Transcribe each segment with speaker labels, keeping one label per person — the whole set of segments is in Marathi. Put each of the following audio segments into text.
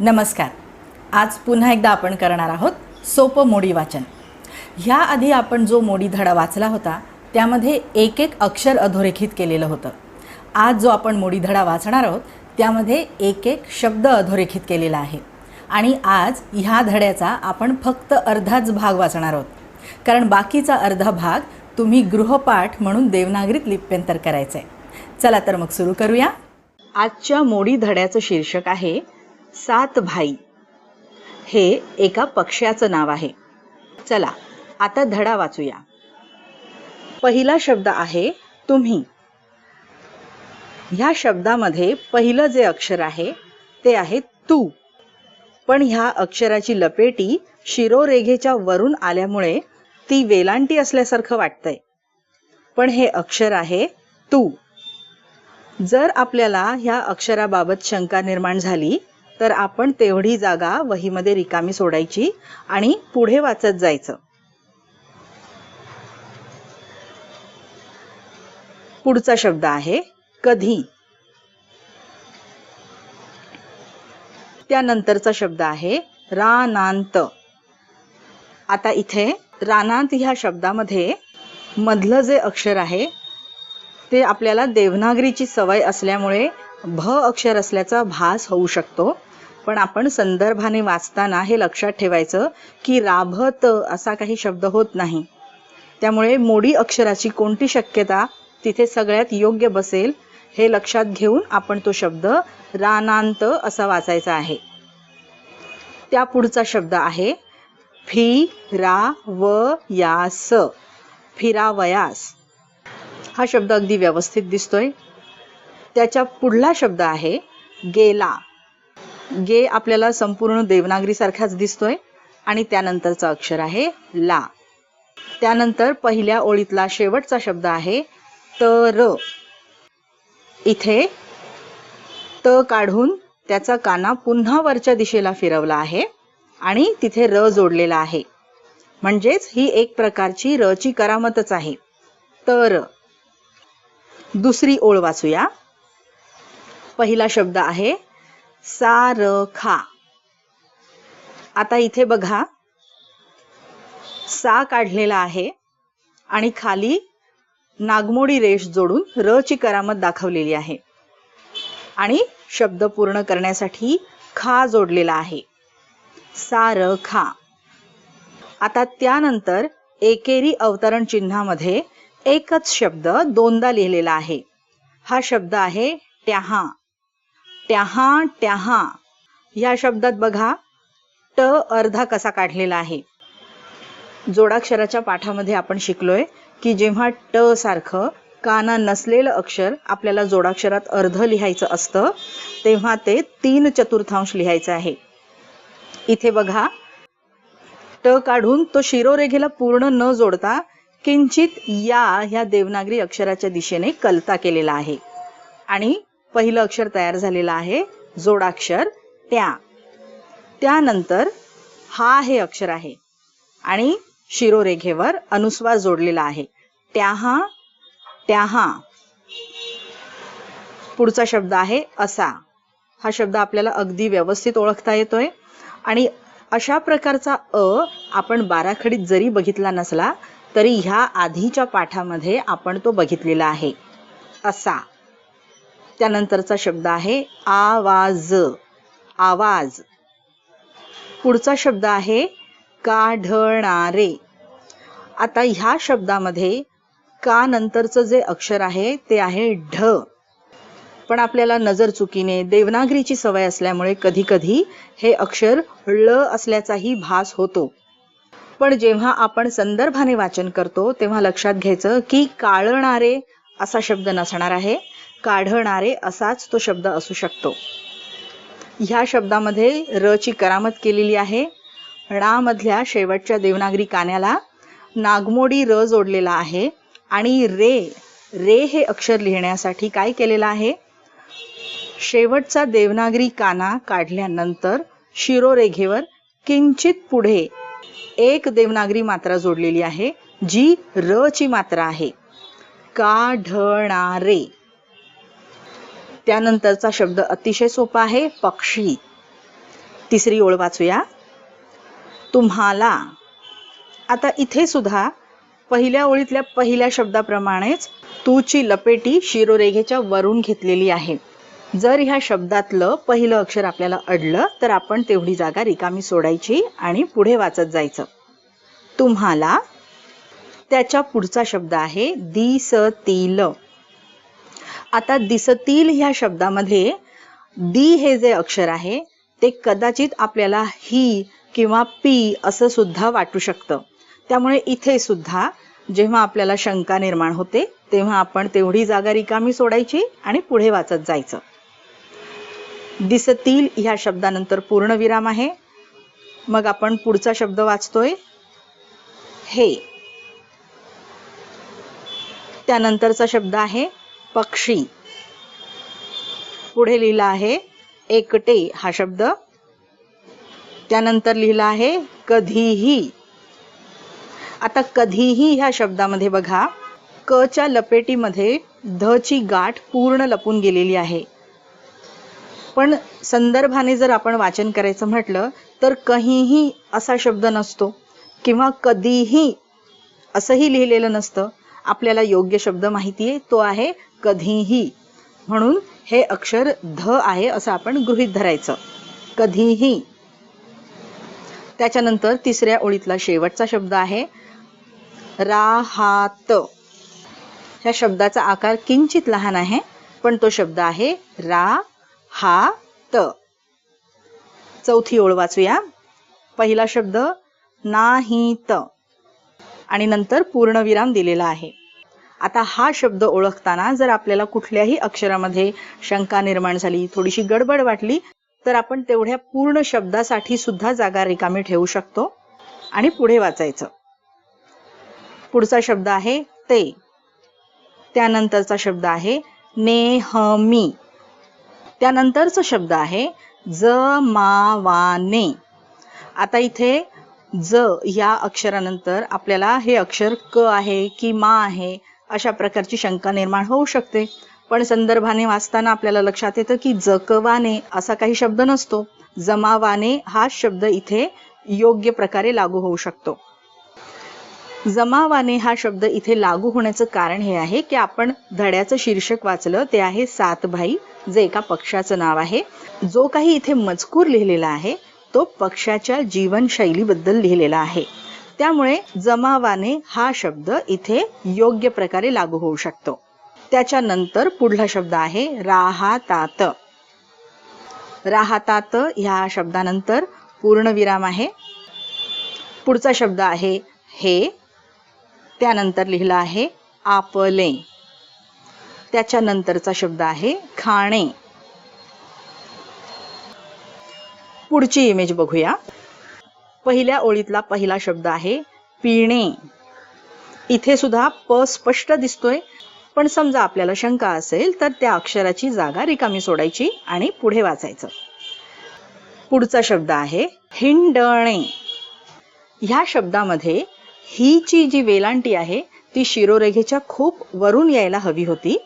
Speaker 1: नमस्कार. आज पुन्हा एकदा आपण करणार आहोत सोपं मोडी वाचन. ह्याआधी आपण जो मोडी धडा वाचला होता त्यामध्ये एक एक अक्षर अधोरेखित केलेलं होतं. आज जो आपण मोडी धडा वाचणार आहोत त्यामध्ये एक एक शब्द अधोरेखित केलेला आहे. आणि आज ह्या धड्याचा आपण फक्त अर्धाच भाग वाचणार आहोत. कारण बाकीचा अर्धा भाग तुम्ही गृहपाठ म्हणून देवनागरीत लिप्यंतर करायचं आहे चला तर मग सुरू करूया. आजच्या मोडी धड्याचं शीर्षक आहे सात भाई. हे एका पक्ष्याचं नाव आहे. चला आता धडा वाचूया. पहिला शब्द आहे तुम्ही. ह्या शब्दामध्ये पहिलं जे अक्षर आहे ते आहे तू. पण ह्या अक्षराची लपेटी शिरोरेघेच्या वरून आल्यामुळे ती वेलांटी असल्यासारखं वाटतंय. पण हे अक्षर आहे तू. जर आपल्याला ह्या अक्षराबाबत शंका निर्माण झाली तर आपण तेवढी जागा वहीमध्ये रिकामी सोडायची आणि पुढे वाचत जायचं. पुढचा शब्द आहे कधी. त्यानंतरचा शब्द आहे रानांत. आता इथे रानांत ह्या शब्दामध्ये मधलं जे अक्षर आहे ते आपल्याला देवनागरीची सवय असल्यामुळे भ अक्षर असल्याचा भास होऊ शकतो. पण आपण संदर्भाने वाचताना हे लक्षात ठेवायचं की राभत असा काही शब्द होत नाही. त्यामुळे मोडी अक्षराची कोणती शक्यता तिथे सगळ्यात योग्य बसेल हे लक्षात घेऊन आपण तो शब्द रानांत असा वाचायचा आहे. त्या पुढचा शब्द आहे फी रा व यास फिरावयास. हा शब्द अगदी व्यवस्थित दिसतोय. त्याच्या पुढला शब्द आहे गेला. गे आपल्याला संपूर्ण देवनागरी सारखाच दिसतोय. आणि त्यानंतरचा अक्षर आहे ला. त्यानंतर पहिल्या ओळीतला शेवटचा शब्द आहे तर इथे त काढून त्याचा काना पुन्हा वरच्या दिशेला फिरवला आहे आणि तिथे र जोडलेला आहे. म्हणजेच ही एक प्रकारची र ची करामतच आहे. तर दुसरी ओळ वाचूया. पहिला शब्द आहे सारखा आता इथे बघा. सा काढलेला आहे आणि खाली नागमोडी रेष जोडून र ची करामत दाखवलेली आहे. आणि शब्द पूर्ण करण्यासाठी खा जोडलेला आहे. सारखा आता त्यानंतर एकेरी अवतरण चिन्हामध्ये एकच शब्द दोनदा लिहिलेला आहे. हा शब्द आहे ट्याहा ट्याहा ट्याहा या शब्दात बघा ट अर्धा कसा काढलेला आहे. जोडाक्षराच्या पाठामध्ये आपण शिकलोय की जेव्हा ट सारखं काना नसलेलं अक्षर आपल्याला जोडाक्षरात अर्ध लिहायचं असतं तेव्हा ते तीन चतुर्थांश लिहायचं आहे. इथे बघा ट काढून तो शिरोरेघेला पूर्ण न जोडता किंचित या ह्या देवनागरी अक्षराच्या दिशेने कलता केलेला आहे. आणि पहिलं अक्षर तयार झालेलं आहे जोडाक्षर त्या. त्यानंतर हा हे अक्षर आहे आणि शिरोरेघेवर अनुस्वार जोडलेला आहे. त्याहा त्याहा पुढचा शब्द आहे असा. हा शब्द आपल्याला अगदी व्यवस्थित ओळखता येतोय. आणि अशा प्रकारचा अ आपण बाराखडीत जरी बघितला नसला तरी ह्या आधीच्या पाठामध्ये आपण तो बघितलेला आहे. असा. त्यानंतरचा शब्द आहे आवाज. आवाज. पुढचा शब्द आहे काढणारे. आता ह्या शब्दामध्ये का नंतरचं जे अक्षर आहे ते आहे ढ. पण आपल्याला नजर चुकीने देवनागरीची सवय असल्यामुळे कधी कधी हे अक्षर ळ असल्याचाही भास होतो. पण जेव्हा आपण संदर्भाने वाचन करतो तेव्हा लक्षात घ्यायचं की काळणारे असा शब्द नसणार आहे. काढणारे असाच तो शब्द असू शकतो. ह्या शब्दामध्ये र ची करामत केलेली आहे. णा मधल्या शेवटच्या देवनागरी कान्याला नागमोडी र जोडलेला आहे. आणि रे रे हे अक्षर लिहिण्यासाठी काय केलेलं आहे? शेवटचा देवनागरी काना काढल्यानंतर शिरोरेघेवर किंचित पुढे एक देवनागरी मात्रा जोडलेली आहे जी र ची मात्रा आहे. काढणारे त्यानंतरचा शब्द अतिशय सोपा आहे पक्षी. तिसरी ओळ वाचूया. तुम्हाला. आता इथे सुद्धा पहिल्या ओळीतल्या पहिल्या शब्दाप्रमाणेच तूची लपेटी शिरोरेघेच्या वरून घेतलेली आहे. जर ह्या शब्दातलं पहिलं अक्षर आपल्याला अडलं तर आपण तेवढी जागा रिकामी सोडायची आणि पुढे वाचत जायचं. तुम्हाला. त्याच्या पुढचा शब्द आहे दिसतील आता दिसतील ह्या शब्दामध्ये दी हे जे अक्षर आहे ते कदाचित आपल्याला ही किंवा पी असं सुद्धा वाटू शकतं. त्यामुळे इथे सुद्धा जेव्हा आपल्याला शंका निर्माण होते तेव्हा आपण तेवढी जागा रिकामी सोडायची आणि पुढे वाचत जायचं. दिसतील ह्या शब्दानंतर पूर्णविराम आहे. मग आपण पुढचा शब्द वाचतोय. हे. त्यानंतरचा शब्द आहे पक्षी. पुढे लिहिला आहे एकटे हा शब्द. त्यानंतर लिहिला आहे कधीही. आता कधीही ह्या शब्दामध्ये बघा क च्या लपेटीमध्ये ध ची गाठ पूर्ण लपून गेलेली आहे. पण संदर्भाने जर आपण वाचन करायचं म्हटलं तर कहीही असा शब्द नसतो किंवा कधीही असंही लिहिलेलं नसतं. आपल्याला योग्य शब्द माहिती आहे तो आहे कधीही. म्हणून हे अक्षर ध आहे असं आपण गृहित धरायचं. कधीही. त्याच्यानंतर तिसऱ्या ओळीतला शेवटचा शब्द आहे राहात. ह्या शब्दाचा आकार किंचित लहान आहे पण तो शब्द आहे रा हा त चौथी ओळ वाचूया. पहिला शब्द नाहीत. आणि नंतर पूर्णविराम दिलेला आहे. आता हा शब्द ओळखताना जर आपल्याला कुठल्याही अक्षरामध्ये शंका निर्माण झाली थोडीशी गडबड वाटली तर आपण तेवढ्या पूर्ण शब्दासाठी सुद्धा जागा रिकामी ठेवू शकतो आणि पुढे वाचायचं. पुढचा शब्द आहे ते. त्यानंतरचा शब्द आहे नेहमी. त्यानंतरचा शब्द आहे जमावाने. आता इथे ज या अक्षरानंतर आपल्याला हे अक्षर क आहे की मा आहे अशा प्रकारची शंका निर्माण होऊ शकते. पण संदर्भाने वाचताना आपल्याला लक्षात येतं की जकवाने असा काही शब्द नसतो. जमावाने हा शब्द इथे योग्य प्रकारे लागू होऊ शकतो. जमावाने हा शब्द इथे लागू होण्याचं कारण हे आहे की आपण धड्याचं शीर्षक वाचलं ते आहे सातभाई जे एका पक्षाचं नाव आहे. जो काही इथे मजकूर लिहिलेला आहे तो पक्षाच्या जीवनशैलीबद्दल लिहिलेला आहे. त्यामुळे जमावाने हा शब्द इथे योग्य प्रकारे लागू होऊ शकतो. त्याच्यानंतर पुढला शब्द आहे राहातात. राहातात ह्या शब्दानंतर पूर्णविराम आहे. पुढचा शब्द आहे हे. त्यानंतर लिहिलं आहे आपले. त्याच्यानंतरचा शब्द आहे खाणे. पुढची इमेज बघूया. पहिल्या ओळीतला पहिला शब्द आहे पिणे. इथे सुद्धा प स्पष्ट दिसतोय पण समजा आपल्याला शंका असेल तर त्या अक्षराची जागा रिकामी सोडायची आणि पुढे वाचायचं. पुढचा शब्द आहे हिंडणे. ह्या शब्दामध्ये हीची जी वेलांटी आहे ती शिरोरेघेच्या खूप वरून यायला हवी होती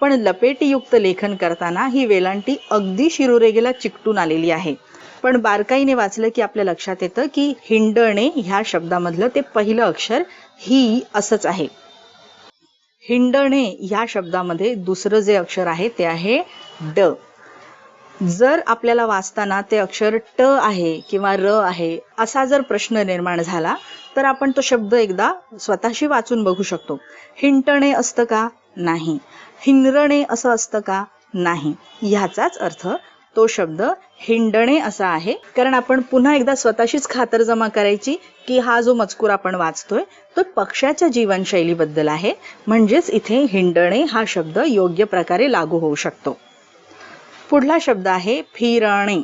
Speaker 1: पण लपेटीयुक्त लेखन करताना ही वेलांटी अगदी शिरोरेघेला चिकटून आलेली आहे. पण बारकाईने वाचलं की आपल्या लक्षात येतं की हिंडणे ह्या शब्दामधलं ते पहिलं अक्षर ही असंच आहे. हिंडणे ह्या शब्दामध्ये दुसरं जे अक्षर आहे ते आहे ड. जर आपल्याला वाचताना ते अक्षर ट आहे किंवा र आहे असा जर प्रश्न निर्माण झाला तर आपण तो शब्द एकदा स्वतःशी वाचून बघू शकतो. हिंटणे असतं का? नाही. हिंद्रणे असं असतं का? नाही. ह्याचाच अर्थ तो शब्द हिंडणे असा आहे. कारण आपण पुन्हा एकदा स्वतःशीच खातरजमा करायची की हा जो मजकूर आपण वाचतोय तो पक्षाच्या जीवनशैलीबद्दल आहे. म्हणजेच इथे हिंडणे हा शब्द योग्य प्रकारे लागू होऊ शकतो. पुढला शब्द आहे फिरणे.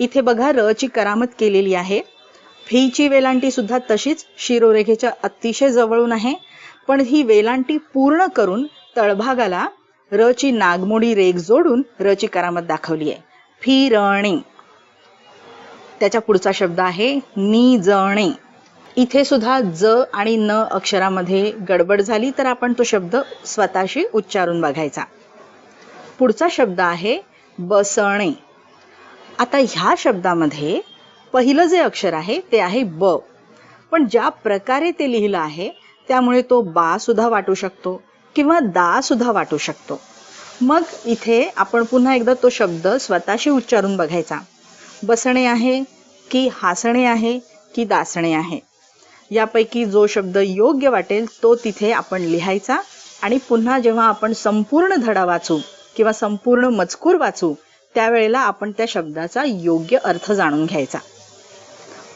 Speaker 1: इथे बघा र ची करामत केलेली आहे. फीची वेलांटी सुद्धा तशीच शिरोरेखेच्या अतिशय जवळून आहे. पण ही वेलांटी पूर्ण करून तळभागाला र ची नागमोडी रेख जोडून र ची करामत दाखवली आहे. फिरणे. त्याच्या पुढचा शब्द आहे निजणे. इथे सुद्धा ज आणि न अक्षरामध्ये गडबड झाली तर आपण तो शब्द स्वतःशी उच्चारून बघायचा. पुढचा शब्द आहे बसणे. आता ह्या शब्दामध्ये पहिलं जे अक्षर आहे ते आहे ब. पण ज्या प्रकारे ते लिहिलं आहे त्यामुळे तो बा सुद्धा वाटू शकतो. किंवा दा सुद्धा वाटू शकतो. मग इथे आपण पुन्हा एकदा तो शब्द स्वतःशी उच्चारून बघायचा. बसणे आहे की हसणे आहे की दासणे आहे. यापैकी जो शब्द योग्य वाटेल तो तिथे आपण लिहायचा आणि पुन्हा जेव्हा आपण संपूर्ण धडा वाचू किंवा संपूर्ण मजकूर वाचू त्यावेळेला आपण त्या शब्दाचा योग्य अर्थ जाणून घ्यायचा.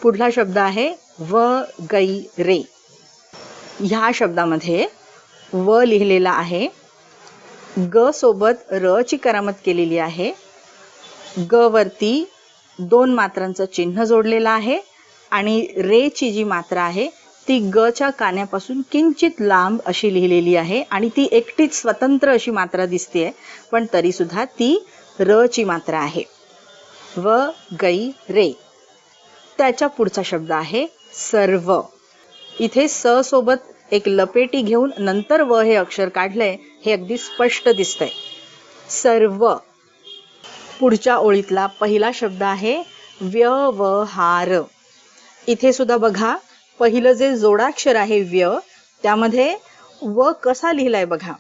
Speaker 1: पुढला शब्द आहे व गै रे. ह्या शब्दामध्ये व लिहिलेला आहे. ग सोबत र ची करामत केलेली आहे. ग वरती दोन मात्रांचं चिन्ह जोडलेलं आहे आणि रे ची जी मात्रा आहे ती ग च्या कान्यापासून किंचित लांब अशी लिहिलेली आहे आणि ती एकटीच स्वतंत्र अशी मात्रा दिसते पण तरी सुद्धा ती र ची मात्रा आहे. व गई रे. त्याच्या पुढचा शब्द आहे सर्व. इथे स सोबत एक लपेटी घेऊन नंतर व हे अक्षर काढलंय हे अगदी स्पष्ट दिसतंय. सर्व. पुढच्या ओळीतला पहिला शब्द आहे व्यवहार. इथे सुद्धा बघा पहिलं जे जोडाक्षर आहे व्य त्यामध्ये व कसा लिहिलाय बघा.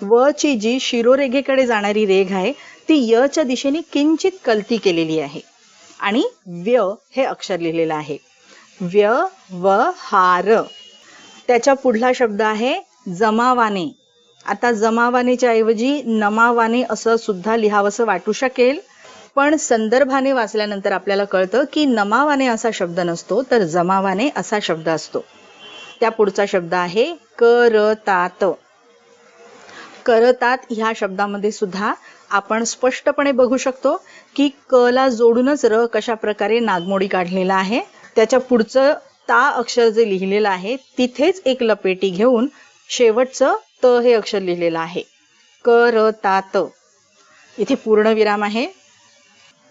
Speaker 1: व ची जी शिरोरेघेकडे जाणारी रेघ आहे ती य च्या दिशेने किंचित कलती केलेली आहे. आणि व्य हे अक्षर लिहिलेलं आहे. व्य व हार त्याच्या पुढला शब्द आहे जमावाने. आता जमावानेच्या ऐवजी नमावाने असं सुद्धा लिहावंसं वाटू शकेल. पण संदर्भाने वाचल्यानंतर आपल्याला कळतं की नमावाने असा शब्द नसतो तर जमावाने असा शब्द असतो. त्या पुढचा शब्द आहे करतात. करतात ह्या शब्दामध्ये सुद्धा आपण स्पष्टपणे बघू शकतो की क ला जोडूनच र कशा प्रकारे नागमोडी काढलेला आहे. त्याच्या पुढचं ता अक्षर जे लिहिलेलं आहे तिथेच एक लपेटी घेऊन शेवटचं त हे अक्षर लिहिलेलं आहे. करतात इथे पूर्णविराम आहे.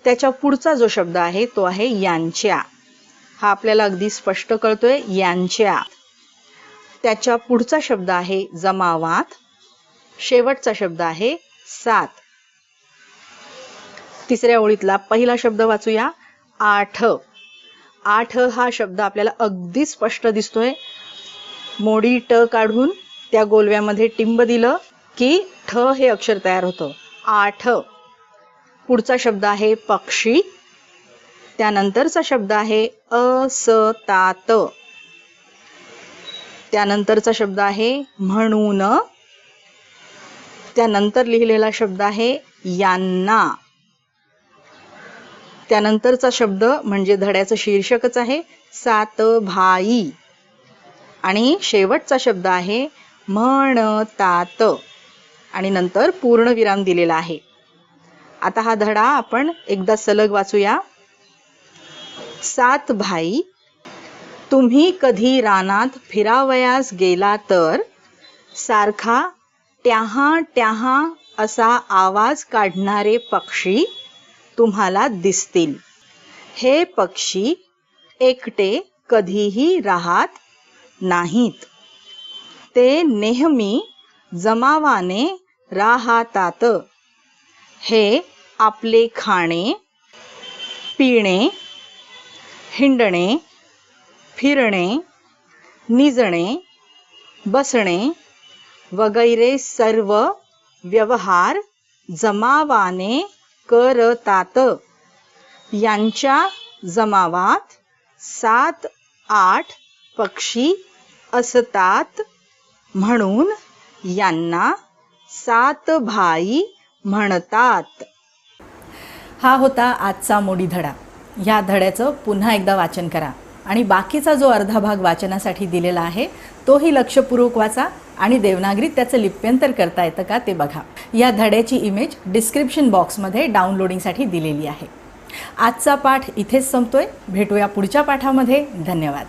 Speaker 1: त्याच्या पुढचा जो शब्द आहे तो आहे यांच्या. हा आपल्याला अगदी स्पष्ट कळतोय यांच्या. त्याच्या पुढचा शब्द आहे जमावात. शेवटचा शब्द आहे सात. तिसऱ्या ओळीतला पहिला शब्द वाचूया. आठ. आठ हा शब्द आपल्याला अगदी स्पष्ट दिसतोय. मोडी ट काढून त्या गोलव्यामध्ये टिंब दिलं की ठ हे अक्षर तयार होतं. आठ. पुढचा शब्द आहे पक्षी. त्यानंतरचा शब्द आहे असतात. त्यानंतरचा शब्द आहे म्हणून. त्यानंतर लिहिलेला शब्द आहे यांना. त्यानंतरचा शब्द म्हणजे धड्याचं शीर्षकच आहे सात भाई आणि शेवटचा शब्द आहे म्हणतात. आणि नंतर पूर्णविराम दिलेला आहे. आता हा धडा आपण एकदा सलग वाचूया. सात भाई तुम्ही कधी रानात फिरावयास गेला तर सारखा ट्याहा ट्याहा असा आवाज काढणारे पक्षी तुम्हाला दिसतील. हे पक्षी एकटे कधीही राहत नाहीत. ते नेहमी जमावाने राहतात. हे आपले खाणे पिणे हिंडणे फिरणे निजणे बसणे वगैरे सर्व व्यवहार जमावाने करतात. यांच्या जमावात सात आठ पक्षी असतात म्हणून यांना सात भाई म्हणतात.
Speaker 2: हा होता आजचा मोडी धडा. ह्या धड्याचं पुन्हा एकदा वाचन करा. आणि बाकीचा जो अर्धा भाग वाचनासाठी दिलेला आहे तोही लक्षपूर्वक वाचा आणि देवनागरीत त्याचं लिप्यंतर करता येतं का ते बघा. या धड्याची इमेज डिस्क्रिप्शन बॉक्समध्ये डाउनलोडिंगसाठी दिलेली आहे. आजचा पाठ इथेच संपतोय. भेटूया पुढच्या पाठामध्ये. धन्यवाद.